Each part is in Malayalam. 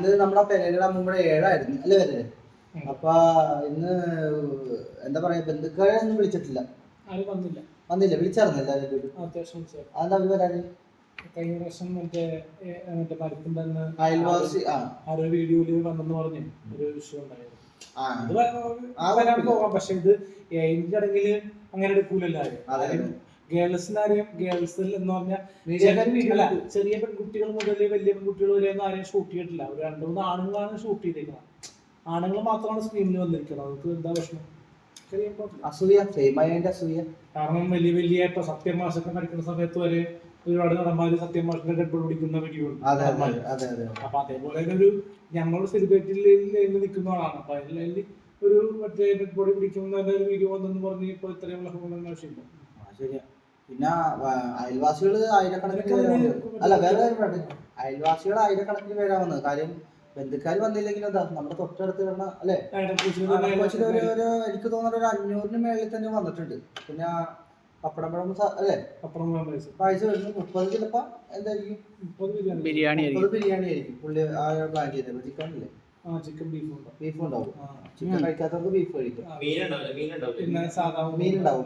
ഇത് നമ്മുടെ പെരയുടെ അമ്മൂമ്മയുടെ ഏഴായിരുന്നു. അല്ലേ വരെ. അപ്പൊ ഇന്ന് എന്താ പറയാ ബന്ധുക്കളെ ഒന്നും വിളിച്ചിട്ടില്ല. വന്നില്ല. വന്നില്ല. വിളിച്ചായിരുന്നു എല്ലാവരും കൂടി. അത്യാവശ്യം. അതെന്താ അവർ വരാന് കഴിഞ്ഞ പ്രാവശ്യം മറ്റേ മറ്റേ മരത്തിന്റെ അയൽവാസി ആരോ വീഡിയോയിൽ വന്നെന്ന് പറഞ്ഞു ഒരു വിഷയം ഉണ്ടായിരുന്നു. അത് വരാൻ പോകാം പക്ഷെ ഇത് ഏതിന്റെ ചടങ്ങിൽ അങ്ങനെ എടുക്കൂലല്ലോ ആരും അതെ. ഗേൾസിനാരെയും ഗേൾസിൽ എന്ന് പറഞ്ഞാൽ ചെറിയ പെൺകുട്ടികൾ മുതൽ വലിയ പെൺകുട്ടികൾ വരെ ഒന്നും ആരെയും ഷൂട്ട് ചെയ്തിട്ടില്ല. ഒരു രണ്ടു മൂന്ന് ആണുങ്ങളാണ് ഷൂട്ട് ചെയ്തേക്കുന്നത്. ആണുങ്ങൾ മാത്രമാണ് സ്ക്രീനിൽ വന്നിരിക്കുന്നത്. അവർക്ക് എന്താ പ്രശ്നം? അസൂയ ഫെയിമായതിന്റെ അസൂയ. കാരണം വലിയ വലിയ ഇപ്പൊ സത്യമാഷൊക്കെ നടക്കുന്ന സമയത്ത് വരെ ഒരുപാട് നടന്മാര് സത്യമാഷിന്റെ ഡെഡ് പിടിക്കുന്ന വീഡിയോ ഉണ്ട്. അപ്പൊ അതേപോലെ ഒരു ഞങ്ങൾ സെലിബ്രിറ്റിയിൽ നിൽക്കുന്ന ആളാണ് അപ്പൊ അതിൽ ഒരു മറ്റേ ഡെഡ് ബോഡി പിടിക്കുന്ന വീഡിയോ വന്നെന്ന് പറഞ്ഞ് ഇപ്പൊ ഇത്രയും ആവശ്യമില്ല. ശരിയാ. പിന്നെ അയൽവാസികൾ ആയിരക്കണക്കിന് അതൊക്കെ പേരാ അതിന് വന്നത്. അല്ല വേറെ കാര്യം പറയട്ടെ അയൽവാസികൾ ആയിരക്കണക്കിന് പേരാ വന്നത്. കാര്യം ബന്ധുക്കാർ വന്നില്ലെങ്കിലും എന്താ നമ്മുടെ തൊട്ടടുത്ത് വരുന്ന അല്ലെ? ഒരു എനിക്ക് തോന്നുന്നത് ഒരു അഞ്ഞൂറിന് മേളിൽ തന്നെ വന്നിട്ടുണ്ട്. പിന്നെ പപ്പടം പഴം അല്ലേ? അപ്പുറം പൈസ. പായസം വരുന്നു. മുപ്പത് ചിലപ്പോ എന്തായിരിക്കും? മുപ്പത് ബിരിയാണി ബിരിയാണി ആയിരിക്കും. പുള്ളി ആ പ്ലാൻ ചെയ്തത്. ചിക്കൻ ഇല്ലേ? ചിക്കൻ ബീഫ് ഉണ്ട്. ബീഫ് ഉണ്ടാവും. ചിക്കൻ കഴിക്കാത്തവർക്ക് ബീഫ് കഴിക്കും പിന്നെ സാധാ. ആ, മീനുണ്ടാവും.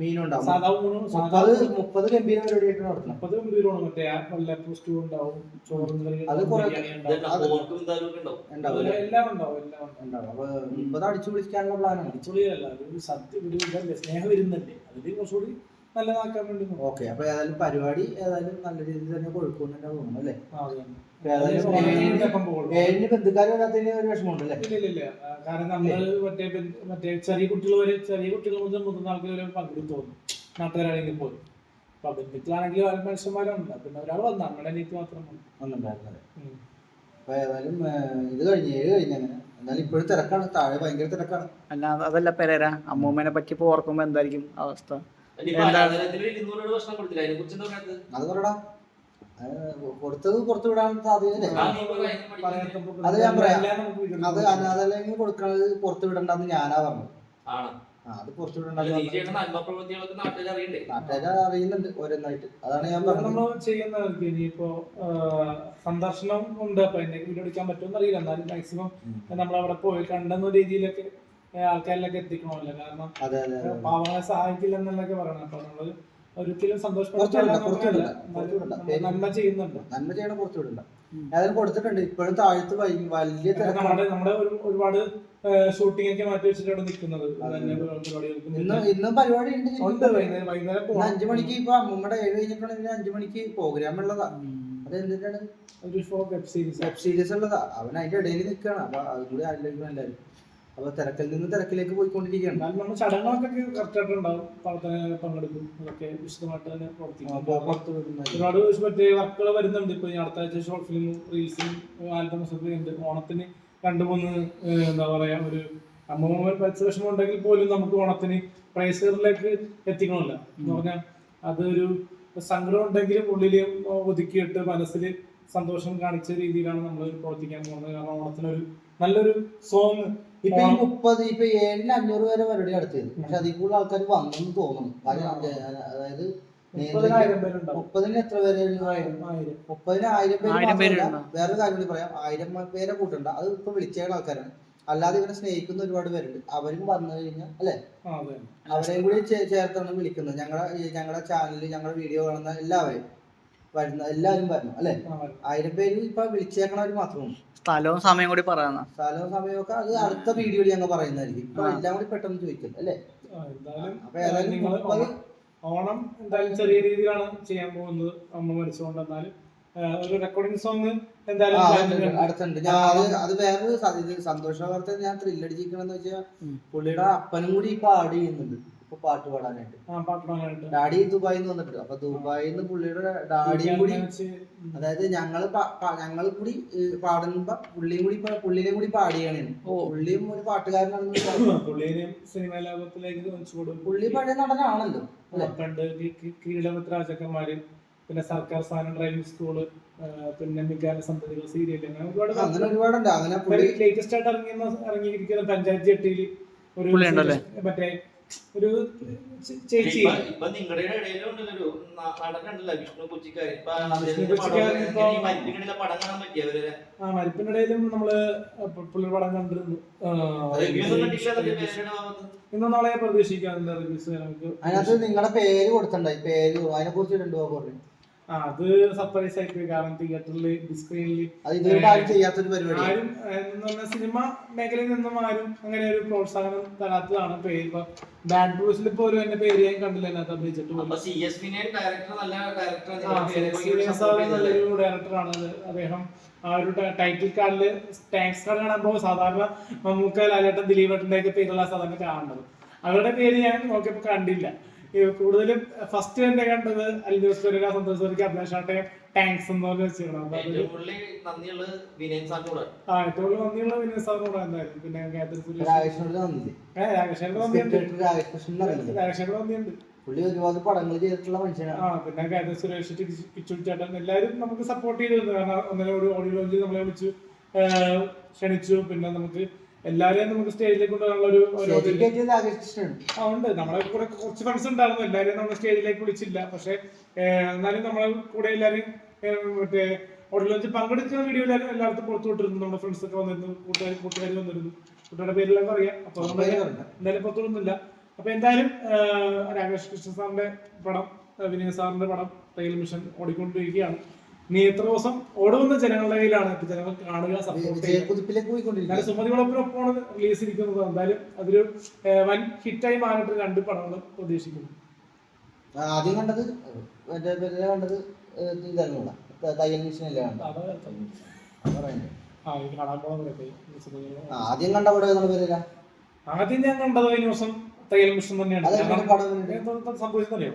മീനുണ്ടാവും. സാധാ ഊണും സാധാ മുപ്പത് മുപ്പത് ഗംഭീര പരിപാടിയായിട്ട് നടത്തണം മുപ്പത് ഗംഭീരമാണ് മറ്റേ ആ വെള്ളപ്പൂ സ്റ്റൂ ഉണ്ടാവും ചോറും കറി അത് ഉണ്ടാവും, കുറെ- ബിരിയാണി ഉണ്ടാവും. പോർക്കും എന്തായാലും ഒക്കെ ഉണ്ടാവും. ഉണ്ടാവും എല്ലാം- എല്ലാം ഉണ്ടാവും എല്ലാം ഉണ്ടാവും. ഉണ്ടാവും. അപ്പൊ മുപ്പത് അടിച്ചു വിളിക്കാനുള്ള പ്ലാനാണ് അടിച്ചുപൊളിയല്ല ഒരു സത്യ ഒരു ഇതല്ലേ സ്നേഹം വരുന്നല്ലേ അതിൽ കുറച്ചുകൂടി നല്ലതാക്കാൻ വേണ്ടി. ഓക്കെ അപ്പൊ ഏതായാലും പരിപാടി ഏതായാലും നല്ല രീതിയിൽ തന്നെ തോന്നുന്നു അല്ലേ? ആ, ഏഴിന് ബന്ധുക്കാർ വരാത്തതിന് ഒരു ഇല്ല, കാരണം മറ്റേ മറ്റേ ചെറിയ കുട്ടികൾ വരെ ചെറിയ കുട്ടികൾ മുതൽ മുതിർന്ന ആൾക്കാർ വരെ പങ്കെടുത്തു തോന്നും. നാട്ടുകാരാണെങ്കിൽ പോലും. അപ്പൊ ബന്ധുക്കളാണെങ്കിൽ മനുഷ്യന്മാരുണ്ട് പിന്നെ ഒരാൾ വന്നു. അങ്ങനെ എനിക്ക് മാത്രം വന്നു. ഒന്നുണ്ടായിരുന്നത് ഉം. അപ്പൊ ഏതായാലും ഏഹ്, ഇത് കഴിഞ്ഞ് ഏഴ് കഴിഞ്ഞ് അങ്ങനെ. എന്നാലും ഇപ്പോഴും തിരക്കാണ്. താഴെ ഭയങ്കര തിരക്കാണ്. അല്ല അതല്ല പെരേര. അമ്മൂമ്മേനെ പറ്റി ഇപ്പൊ ഓർക്കുമ്പോ എന്തായിരിക്കും അവസ്ഥ? അത് പറയടാ കൊടുത്തത് പുറത്തു വിടാൻ സാധ്യതയില്ലേ? അത് ഞാൻ പറയാം. അത് അനാഥാലയങ്ങൾ കൊടുക്കണത് പുറത്തു വിടണ്ടെന്ന് ഞാനാ പറഞ്ഞത്. ആ അത് പുറത്തു വിടണ്ടെന്ന് നീ പറഞ്ഞത്. ചെയ്യുന്ന നന്മ പ്രവൃത്തികളൊക്കെ നാട്ടിൽ അറിയണ്ടേ? നാട്ടുകാരെ അറിയുന്നുണ്ട് ഓരോന്നായിട്ട്. അതാണ് ഞാൻ പറഞ്ഞത്. നമ്മൾ ചെയ്യുന്നവർക്ക് ഇനിയിപ്പോ സന്ദർശനം ഉണ്ട്. അപ്പൊ എന്നെ വീഡിയോ എടുക്കാൻ പറ്റുമെന്ന് അറിയില്ല. എന്നാലും മാക്സിമം നമ്മൾ അവിടെ പോയി കണ്ടെന്ന രീതിയിലൊക്കെ ആൾക്കാരിലൊക്കെ എത്തിക്കണമല്ലോ. കാരണം അതെ അതെ അതെ പാവങ്ങളെ സഹായിക്കില്ല എന്നല്ലൊക്കെ പറയണം. അപ്പൊ നമ്മൾ ഒരിക്കലും. സന്തോഷപ്പെടുത്തില്ല നന്മ ചെയ്യുന്നുണ്ട് നന്മ ചെയ്യണ വിടണ്ട ഏതായാലും കൊടുത്തിട്ടുണ്ട്. ഇപ്പോഴും താഴത്ത് വലിയ നമ്മുടെ നമ്മുടെ ഒരു- ഒരുപാട് ഷൂട്ടിംഗ് ഒക്കെ മാറ്റി വെച്ചിട്ടാണ് നിൽക്കുന്നത്. ഇന്ന് ഇന്നും പരിപാടി ഉണ്ട് വൈകുന്നേരം അഞ്ചു മണിക്ക് ഇപ്പൊ അമ്മൂമ്മയുടെ ഏഴ് കഴിഞ്ഞിട്ടുണ്ടെങ്കിൽ അഞ്ചു മണിക്ക് പ്രോഗ്രാം ഉള്ളതാ. അത് എന്തിനാണ്? ഒരു വെബ് സീരീസ് വെബ് സീരീസ് ഉള്ളതാ. അവൻ അതിന്റെ ഇടയിൽ നിൽക്കുകയാണ് അപ്പൊ അതും കൂടി ആലോചിക്കണം എല്ലാവരും. അപ്പൊ തിരക്കിൽ നിന്ന് തിരക്കിലേക്ക് പോയിക്കൊണ്ടിരിക്കുകയാണ്. നമ്മൾ ചടങ്ങുകളൊക്കെ കറക്റ്റ് ആയിട്ട് ഉണ്ടാവും. പ്രവർത്തനങ്ങൾ പങ്കെടുക്കും. അതൊക്കെ വിശദമായിട്ട് തന്നെ പ്രവർത്തിക്കും. ഒരുപാട് മറ്റേ വർക്കുകൾ വരുന്നുണ്ട്. ഇപ്പൊ ഈ അടുത്ത ആഴ്ച ഷോർട്ട് ഫിലിമും റീൽസും ആൽബം ഉണ്ട് ഓണത്തിന് രണ്ട് മൂന്ന് എന്താ പറയാ ഒരു അമ്മൂമ്മ പരിസരം ഉണ്ടെങ്കിൽ പോലും നമുക്ക് ഓണത്തിന് പ്രൈസുകളിലേക്ക് എത്തിക്കണമല്ലോ. എന്ന് പറഞ്ഞാൽ അതൊരു സങ്കടം ഉണ്ടെങ്കിലും ഉള്ളിൽ ഒതുക്കിയിട്ട് മനസ്സിൽ സന്തോഷം കാണിച്ച രീതിയിലാണ് നമ്മൾ പ്രവർത്തിക്കാൻ പോകുന്നത്. കാരണം ഓണത്തിനൊരു നല്ലൊരു സോങ് ഇപ്പൊ ഈ മുപ്പത് ഇപ്പൊ ഏഴിന് അഞ്ഞൂറ് വരെ പരിപാടി നടത്തിയത്. പക്ഷെ അതിൽ കൂടുതൽ ആൾക്കാർ വന്നെന്ന് തോന്നുന്നു. അതായത് മുപ്പതിന് എത്ര പേര്? മുപ്പതിന് ആയിരം പേര് പേര്. വേറൊരു കാര്യം കൂടി പറയാം. ആയിരം പേരെ കൂട്ടണ്ട. അത് ഇപ്പൊ വിളിച്ചേക്കുന്ന ആൾക്കാരാണ്. അല്ലാതെ ഇവരെ സ്നേഹിക്കുന്ന ഒരുപാട് പേരുണ്ട്. അവരും വന്നു കഴിഞ്ഞാൽ അല്ലെ? അതെ. അവരെയും കൂടി ചേർത്താണ് വിളിക്കുന്നത്. ഞങ്ങളുടെ ഞങ്ങളുടെ ചാനലിൽ ഞങ്ങളുടെ വീഡിയോ കാണുന്ന എല്ലാവരും വരുന്ന എല്ലാവരും വരണം അല്ലെ. ആയിരം പേര് ഇപ്പൊ വിളിച്ചേക്കണവർ മാത്രമാണ് സ്ഥലവും സമയം കൂടി പറയാന്ന സ്ഥലവും സമയമൊക്കെ അത് അടുത്ത വീഡിയോയിൽ ഞങ്ങൾ പറയുന്നതായിരിക്കും. ഇപ്പൊ. എല്ലാം കൂടി പെട്ടെന്ന് ചോദിക്കും അല്ലെ? അപ്പൊ ഏതായാലും ഓണം- എന്തായാലും ചെറിയ രീതിയിലാണ് ചെയ്യാൻ പോകുന്നത് അമ്മ മനസ്സുകൊണ്ട് എന്നാലും. ഒരു റെക്കോർഡിംഗ് സോങ് എന്തായാലും. അടുത്തുണ്ട് ഞാൻ അത് അത് വേറൊരു സ- സന്തോഷ വാർത്ത ഞാൻ ത്രില്ലടിച്ചിരിക്കണെന്ന് വെച്ചാൽ. പുള്ളിയുടെ അപ്പനും കൂടി ഇപ്പൊ ആഡ് ചെയ്യുന്നുണ്ട്. ഇപ്പൊ പാട്ട് പാടാനായിട്ട്. ഡാഡി ദുബായിൽ നിന്ന് വന്നിട്ടുണ്ട്. അപ്പൊ ദുബായിൽ നിന്ന് പുള്ളിയുടെ ഡാഡിയും കൂടി അതായത് ഞങ്ങൾ ഞങ്ങൾ കൂടി പാടുമ്പോ പുള്ളിയും കൂടി പുള്ളിനെ കൂടി പാടിയാണ് ഓ. പുള്ളിയും ഒരു പാട്ടുകാരനാണെന്ന് പുള്ളി പഴയ നടനാണല്ലോ അല്ലേ? പണ്ട് കീഴമത്ത് രാജാക്കന്മാര് പിന്നെ സർക്കാർ സ്ഥാനം ഡ്രൈവിംഗ് സ്കൂൾ പിന്നെ മികാല സന്തതികൾ സീരിയൽ അങ്ങനെ ഒരുപാട് അങ്ങനെ ഒരുപാടുണ്ട്. അങ്ങനെ പുള്ളി ലേറ്റസ്റ്റ് ആയിട്ട് ഇറങ്ങി ഇറങ്ങിയിരിക്കുന്ന പഞ്ചായത്ത് ജെട്ടിയിൽ ഒരു? മറ്റേ ഒരു ചേച്ചി. ഇപ്പൊ- നിങ്ങളുടെ ഇടയിലും ഉണ്ടല്ലോ നടനുണ്ടല്ലോ വിഷ്ണു കൊച്ചിക്കാരൻ പടം കാണാൻ ആ മരിപ്പിനിടയിലും നമ്മൾ പുള്ളിയുടെ പടം കണ്ടിരുന്നു. ഇന്നും നാളെ പ്രതീക്ഷിക്കാം റിവ്യൂസ് നമുക്ക്. അതിനകത്ത് നിങ്ങളുടെ പേര് കൊടുത്തിട്ടുണ്ടായി പേര് അതിനെ കുറിച്ച് രണ്ടു വാക്ക് പറഞ്ഞു അത് സർപ്രൈസ് ആയിട്ട്. കാരണം തിയേറ്ററിൽ സ്ക്രീനിൽ ചെയ്യാത്തൊരു പരിപാടി. ആരും എന്ന് പറഞ്ഞാൽ സിനിമ മേഖലയിൽ നിന്നും ആരും അങ്ങനെ ഒരു പ്രോത്സാഹനം തരാത്തതാണ് പേര്. ഇപ്പൊ ബാഡ് ബ്രൂസിൽ ഒരു എന്റെ പേര് ഞാൻ കണ്ടില്ല അതിനകത്ത് അഭിനയിച്ചിട്ട്. നല്ലൊരു ഡയറക്ടറാണ് അദ്ദേഹം ആ ഒരു ടൈറ്റിൽ കാർഡിൽ ടാക്സ് കാർഡ് കാണുമ്പോൾ സാധാരണ മമ്മൂക്ക ലാലേട്ടൻ ദിലീപേട്ടന്റെ ഒക്കെ പേരുള്ള സാധാരണ കാണുന്നത്. അവരുടെ പേര് ഞാൻ നോക്കിയപ്പോൾ കണ്ടില്ല. കൂടുതലും ഫസ്റ്റ് തന്നെ കണ്ടത് അൽദോസ് പെരേര സന്തോഷ് പെരേര ടാങ്ക്സ് എന്ന് പറഞ്ഞ് വെച്ചിരുന്നു. അപ്പൊ അതൊരു ഏറ്റവും കൂടുതൽ നന്ദിയുള്ളത് വിനയൻ സാറിനോട്. നന്ദിയുള്ള എന്തായാലും. പിന്നെ രാകേഷിനോട് നന്ദിയുണ്ട്. പുള്ളി ഒരുപാട് പടങ്ങൾ ചെയ്തിട്ടുള്ള മനുഷ്യനാണ്. ആ പിന്നെ ഗായത്രി സുരേഷ് എല്ലാവരും നമുക്ക് സപ്പോർട്ട് ചെയ്തിരുന്നു കാരണം ഒന്നര ഒരു ഓഡിയോ ലോഞ്ച് നമ്മളെ വിളിച്ചു ക്ഷണിച്ചു. പിന്നെ നമുക്ക് എല്ലാവരെയും നമുക്ക് സ്റ്റേജിലേക്ക് കൊണ്ടുവരാനുള്ള ഒരു ആ ഉണ്ട്. നമ്മളെ കൂടെ കുറച്ച് ഫ്രണ്ട്സ് ഉണ്ടായിരുന്നു. എല്ലാരെയും നമ്മൾ സ്റ്റേജിലേക്ക് വിളിച്ചില്ല. പക്ഷെ എന്നാലും നമ്മളെ കൂടെ എല്ലാരും മറ്റേ ഓഡിയോ പങ്കെടുക്കുന്ന വീഡിയോ എല്ലായിടത്തും പുറത്തു വിട്ടിരുന്നു. നമ്മുടെ ഫ്രണ്ട്സ് ഒക്കെ വന്നിരുന്നു. കൂട്ടുകാർ കൂട്ടുകാർ വന്നിരുന്നു. കൂട്ടുകാരുടെ പേരെല്ലാം അറിയാം. അപ്പൊ എന്തായാലും പുറത്തു വിടുന്നില്ല. അപ്പൊ എന്തായാലും രാകേഷ് കൃഷ്ണ സാറിന്റെ പടം വിനയ സാറിന്റെ പടം റെയിൽ മിഷൻ ഓടിക്കൊണ്ടിരിക്കുകയാണ്. ദിവസം ഓടുമെന്ന് ജനങ്ങളുടെ കയ്യിലാണ് ജനങ്ങൾ കാണുക സപ്പോർട്ട് സുമതി റിലീസ് ഇരിക്കുന്നത് എന്തായാലും അതൊരു വൻ ഹിറ്റായി മാറിയിട്ട് രണ്ട് പടങ്ങൾ പ്രതീക്ഷിക്കുന്നു. ആദ്യം കണ്ടത് കണ്ടത് ഇതായിരുന്നു തയ്യൽ മിഷനല്ലേ ആദ്യം കണ്ട പടം ഏതാണ് ആദ്യം ഞാൻ കണ്ടത് കഴിഞ്ഞ ദിവസം തയ്യൽ മിഷൻ തന്നെയാണ്. സംഭവിച്ചതല്ലേ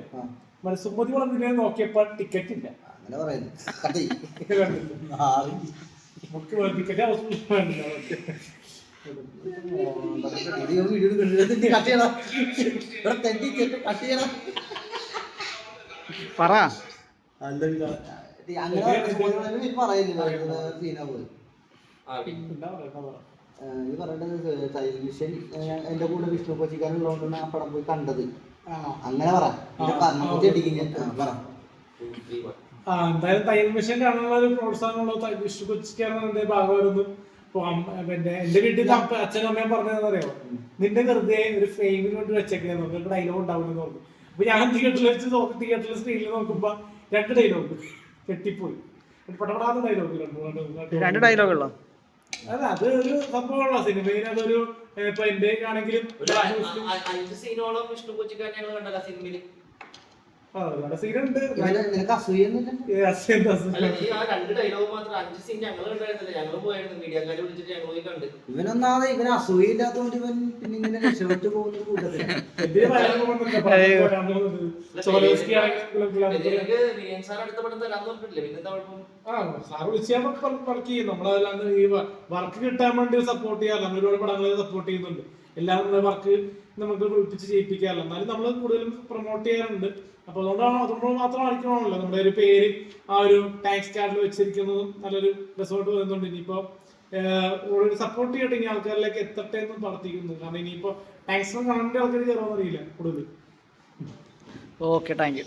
കാരണം നോക്കിയപ്പോ നോക്കിയപ്പോൾ ടിക്കറ്റ് ഇല്ല അങ്ങനെ പറയുന്നത് കട്ടി വേണ്ടില്ല ഇത് ഈ വീഡിയോ കണ്ടിട്ട് കട്ട് ചെയ്യണം. ഇവിടെ തെണ്ടി കട്ട് ചെയ്യണം. പറ അങ്ങനെ ഇത് സീനാ പറയുക ഇത് പറയേണ്ടത് തയ്യൽ മിഷൻ എന്റെ കൂടെ വിഷ്ണു കൊച്ചിക്കാരുള്ളതുകൊണ്ടാണ് ആ പടം പോയി കണ്ടത് അങ്ങനെ പറ പറഞ്ഞ അടിക്കും ഞാൻ പറ. ആ എന്തായാലും തയ്യൽ മെഷീൻ കാണാനുള്ള ഒരു പ്രോത്സാഹനമുള്ള വിഷു കൊച്ചിക്കാരന്റെ ഭാഗമായിരുന്നു. പിന്നെ എന്റെ വീട്ടിൽ അച്ഛനും അമ്മയും പറഞ്ഞതെന്നറിയോ? നിന്റെ വെറുതെ ഒരു ഫ്രെയിമിന് വേണ്ടി വെച്ചേക്കണേ നമുക്ക് ഡയലോഗ് ഉണ്ടാവുമെന്ന് പറഞ്ഞു അപ്പൊ ഞാൻ തിയേറ്ററിൽ വെച്ച് തിയേറ്ററിൽ സ്ക്രീനിൽ നോക്കുമ്പോ രണ്ട് ഡയലോഗ് തെറ്റിപ്പോയി. പടപടാത്ത ഡയലോഗ് രണ്ടു രണ്ട് ഡയലോഗുള്ളോ അല്ല അത് ഒരു സംഭവമുള്ള സിനിമയിൽ അതൊരു ഇപ്പൊ എന്റെ ആണെങ്കിലും അഞ്ച് സീനോളം വിഷ്ണു കൊച്ചിക്കാരൻ ഞങ്ങൾ കണ്ടല്ല സിനിമയിൽ സീനുണ്ട്. ഇവന് നിനക്ക് അസൂയൊന്നുമില്ല. അല്ല ആ രണ്ട് ഡയലോഗ് മാത്രം അഞ്ച് സീൻ ഞങ്ങൾ കണ്ടായിരുന്നില്ല. ഞങ്ങൾ പോയായിരുന്നു. മീഡിയക്കാരെ വിളിച്ചിട്ട് ഞങ്ങൾ പോയി കണ്ട്. ഇവനൊന്നാമത് ഇവന് അസൂയില്ലാത്തതുകൊണ്ട് ഇവൻ പിന്നെ ഇങ്ങനെ രക്ഷപ്പെട്ടു പോകുന്ന കൂട്ടത്തിൽ. ഈ വർക്ക് കിട്ടാൻ വേണ്ടി സപ്പോർട്ട് ചെയ്യാറില്ല. നമ്മൾ ഒരുപാട് പടങ്ങളെ സപ്പോർട്ട് ചെയ്യുന്നുണ്ട്. എല്ലാം വർക്ക് നമുക്ക് വിളിപ്പിച്ച് ചെയ്യിപ്പിക്കാറില്ല. എന്നാലും നമ്മൾ കൂടുതലും പ്രൊമോട്ട് ചെയ്യാറുണ്ട്. അപ്പൊ അതുകൊണ്ടാണ് അതുകൊണ്ട് മാത്രമായിരിക്കണമല്ലോ നമ്മുടെ ഒരു പേര് ആ ഒരു ടാക്സ് കാർഡിൽ വെച്ചിരിക്കുന്നതും നല്ലൊരു റിസോർട്ട് വരുന്നുണ്ട്. ഇനിയിപ്പോ സപ്പോർട്ട് ചെയ്യട്ടെ ഇനി ആൾക്കാരിലേക്ക് എത്തട്ടെ എന്ന് പ്രാർത്ഥിക്കുന്നു. കാരണം ഇനിയിപ്പോ ടാക്സ് കാണേണ്ട ആൾക്കാർ കയറുമെന്നറിയില്ല കൂടുതൽ. Okay thank you